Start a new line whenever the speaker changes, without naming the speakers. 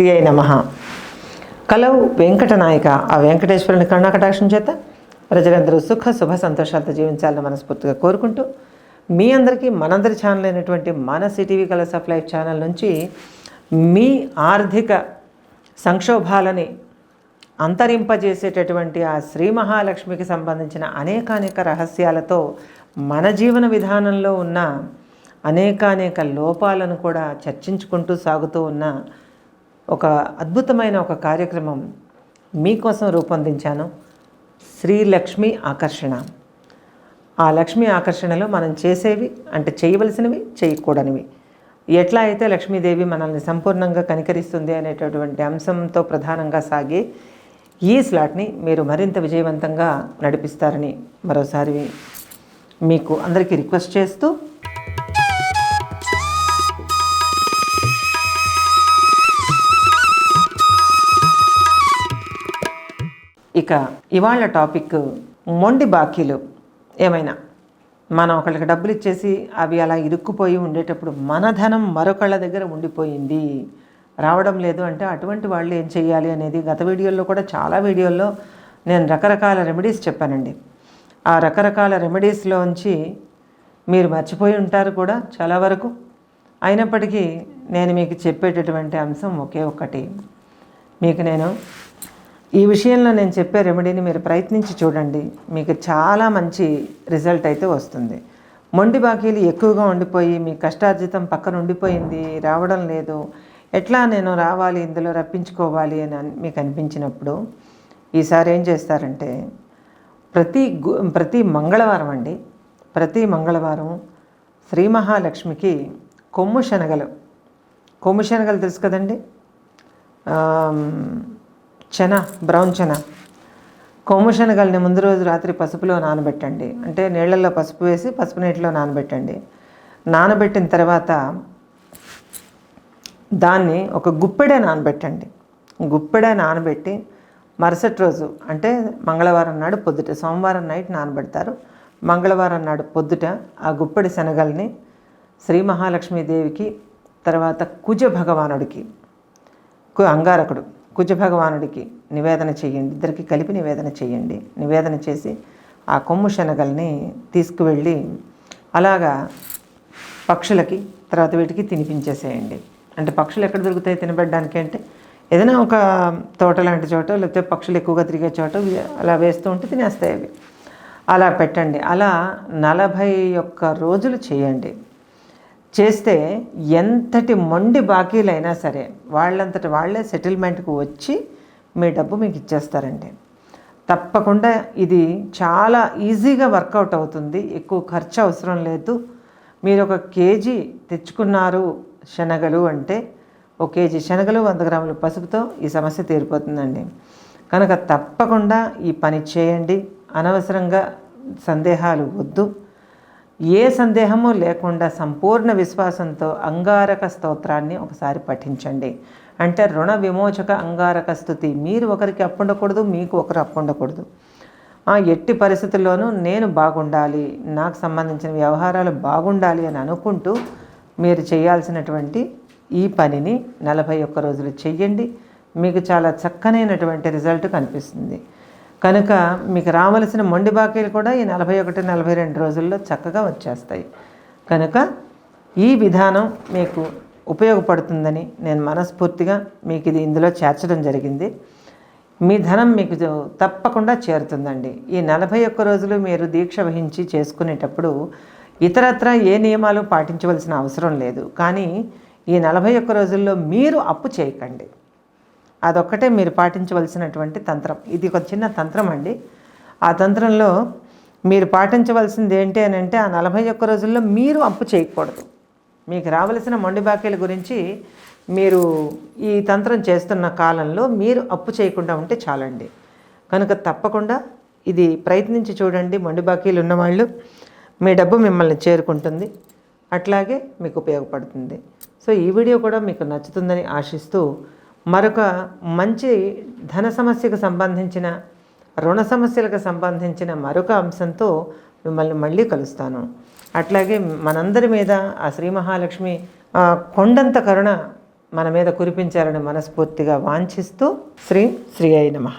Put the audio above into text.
శ్రీయై నమ. కలవు వెంకటనాయక. ఆ వెంకటేశ్వరుని కర్ణాకటాక్షం చేత ప్రజలందరూ సుఖ శుభ సంతోషాలతో జీవించాలని మనస్ఫూర్తిగా కోరుకుంటూ మీ అందరికీ మనందరి ఛానల్ అయినటువంటి మన CTV colors of life channel నుంచి మీ ఆర్థిక సంక్షోభాలని అంతరింపజేసేటటువంటి ఆ శ్రీ మహాలక్ష్మికి సంబంధించిన అనేకానేక రహస్యాలతో మన జీవన విధానంలో ఉన్న అనేకానేక లోపాలను కూడా చర్చించుకుంటూ సాగుతూ ఉన్న ఒక అద్భుతమైన ఒక కార్యక్రమం మీకోసం రూపొందించాను. శ్రీ లక్ష్మి ఆకర్షణ. ఆ లక్ష్మీ ఆకర్షణలో మనం చేసేవి అంటే చేయవలసినవి చేయకూడనివి. ఎట్లా అయితే లక్ష్మీదేవి మనల్ని సంపూర్ణంగా కనికరిస్తుంది అనేటటువంటి అంశంతో ప్రధానంగా సాగే ఈ స్లాట్ని మీరు మరింత విజయవంతంగా నడిపిస్తారని మరోసారి మీకు అందరికీ రిక్వెస్ట్ చేస్తూ ఇక ఇవాళ టాపిక్ మొండి బాకీలు. ఏమైనా? మనం ఒకళ్ళకి డబ్బులు ఇచ్చేసి అవి అలా ఇరుక్కుపోయి ఉండేటప్పుడు మన ధనం మరొకళ్ళ దగ్గర ఉండిపోయింది. రావడం లేదు అంటే అటువంటి వాళ్ళు ఏం చేయాలి అనేది గత వీడియోల్లో కూడా చాలా వీడియోల్లో నేను రకరకాల రెమెడీస్ చెప్పానండి. ఆ రకరకాల రెమెడీస్లోంచి మీరు మర్చిపోయి ఉంటారు కూడా చాలా వరకు. అయినప్పటికీ నేను మీకు చెప్పేటటువంటి అంశం ఒకే ఒక్కటి. మీకు నేను ఈ విషయంలో నేను చెప్పే రెమెడీని మీరు ప్రయత్నించి చూడండి. మీకు చాలా మంచి రిజల్ట్ అయితే వస్తుంది. మొండి బాకీలు ఎక్కువగా ఉండిపోయి మీ కష్టార్జితం పక్కన ఉండిపోయింది రావడం లేదు. ఎట్లా నేను రావాలి ఇందులో రప్పించుకోవాలి అని మీకు అనిపించినప్పుడు ఈసారి ఏం చేస్తారంటే ప్రతి గు ప్రతి మంగళవారం అండి ప్రతి మంగళవారం శ్రీ మహాలక్ష్మికి కొమ్ము శనగలు. కొమ్ము శనగలు తెలుసు కదండి? చెన బ్రౌన్ చెన. కొమ్ము శనగల్ని ముందు రోజు రాత్రి పసుపులో నానబెట్టండి. అంటే నీళ్ళల్లో పసుపు వేసి పసుపు నీటిలో నానబెట్టండి. నానబెట్టిన తర్వాత దాన్ని ఒక గుప్పెడే నానబెట్టండి. గుప్పెడే నానబెట్టి మరుసటి రోజు అంటే మంగళవారం నాడు పొద్దుట సోమవారం నైట్ నానబెడతారు. మంగళవారం నాడు పొద్దుట ఆ గుప్పెడి శనగల్ని శ్రీ మహాలక్ష్మీదేవికి తర్వాత కుజ భగవానుడికి కు అంగారకుడు కుజ భగవానుడికి నివేదన చేయండి. ఇద్దరికి కలిపి నివేదన చేయండి. నివేదన చేసి ఆ కొమ్ము శనగల్ని తీసుకువెళ్ళి అలాగా పక్షులకి తర్వాత వీటికి తినిపించేసేయండి. అంటే పక్షులు ఎక్కడ దొరుకుతాయి తినబెట్టడానికి అంటే ఏదైనా ఒక తోట లాంటి చోట లేకపోతే పక్షులు ఎక్కువగా తిరిగే చోట అలా వేస్తూ ఉంటే తినేస్తాయి అవి. అలా పెట్టండి. అలా నలభై ఒక్క రోజులు చేయండి. చేస్తే ఎంతటి మొండి బాకీలైనా సరే వాళ్ళంతటి వాళ్ళే సెటిల్మెంట్కి వచ్చి మీ డబ్బు మీకు ఇచ్చేస్తారండి తప్పకుండా ఇది చాలా ఈజీగా వర్కౌట్ అవుతుంది. ఎక్కువ ఖర్చు అవసరం లేదు. మీరు ఒక కేజీ తెచ్చుకున్నారు శనగలు అంటే ఒక కేజీ శనగలు వంద గ్రాముల పసుపుతో ఈ సమస్య తీరిపోతుందండి. కనుక తప్పకుండా ఈ పని చేయండి. అనవసరంగా సందేహాలు వద్దు. ఏ సందేహము లేకుండా సంపూర్ణ విశ్వాసంతో అంగారక స్తోత్రాన్ని ఒకసారి పఠించండి. అంటే రుణ విమోచక అంగారక స్థుతి. మీరు ఒకరికి అప్పుండకూడదు మీకు ఒకరు అప్పుండకూడదు. ఆ ఎట్టి పరిస్థితుల్లోనూ నేను బాగుండాలి నాకు సంబంధించిన వ్యవహారాలు బాగుండాలి అని అనుకుంటూ మీరు చేయాల్సినటువంటి ఈ పనిని నలభై ఒక్క రోజులు చెయ్యండి. మీకు చాలా చక్కనైనటువంటి రిజల్ట్ కనిపిస్తుంది. కనుక మీకు రావలసిన మొండి బాకీలు కూడా ఈ నలభై ఒకటి నలభై రెండు రోజుల్లో చక్కగా వచ్చేస్తాయి. కనుక ఈ విధానం మీకు ఉపయోగపడుతుందని నేను మనస్ఫూర్తిగా మీకు ఇది ఇందులో చేర్చడం జరిగింది. మీ ధనం మీకు తప్పకుండా చేరుతుందండి. ఈ నలభై ఒక్క రోజులు మీరు దీక్ష వహించి చేసుకునేటప్పుడు ఇతరత్ర ఏ నియమాలు పాటించవలసిన అవసరం లేదు. కానీ ఈ నలభై ఒక్క రోజుల్లో మీరు అప్పు చేయకండి. అదొక్కటే మీరు పాటించవలసినటువంటి తంత్రం. ఇది ఒక చిన్న తంత్రం అండి. ఆ తంత్రంలో మీరు పాటించవలసింది ఏంటి అని అంటే ఆ నలభై ఒక్క రోజుల్లో మీరు అప్పు చేయకూడదు. మీకు రావలసిన మొండి బాకీల గురించి మీరు ఈ తంత్రం చేస్తున్న కాలంలో మీరు అప్పు చేయకుండా ఉంటే చాలండి. కనుక తప్పకుండా ఇది ప్రయత్నించి చూడండి. మొండి బాకీలు ఉన్నవాళ్ళు మీ డబ్బు మిమ్మల్ని చేరుకుంటుంది. అట్లాగే మీకు ఉపయోగపడుతుంది. సో ఈ వీడియో కూడా మీకు నచ్చుతుందని ఆశిస్తూ మరొక మంచి ధన సమస్యకు సంబంధించిన రుణ సమస్యలకు సంబంధించిన మరొక అంశంతో మిమ్మల్ని మళ్ళీ కలుస్తాను. అట్లాగే మనందరి మీద ఆ శ్రీ మహాలక్ష్మి కొండంత కరుణ మన మీద కురిపించాలని మనస్ఫూర్తిగా వాంఛిస్తూ శ్రీ శ్రీ అయి నమః.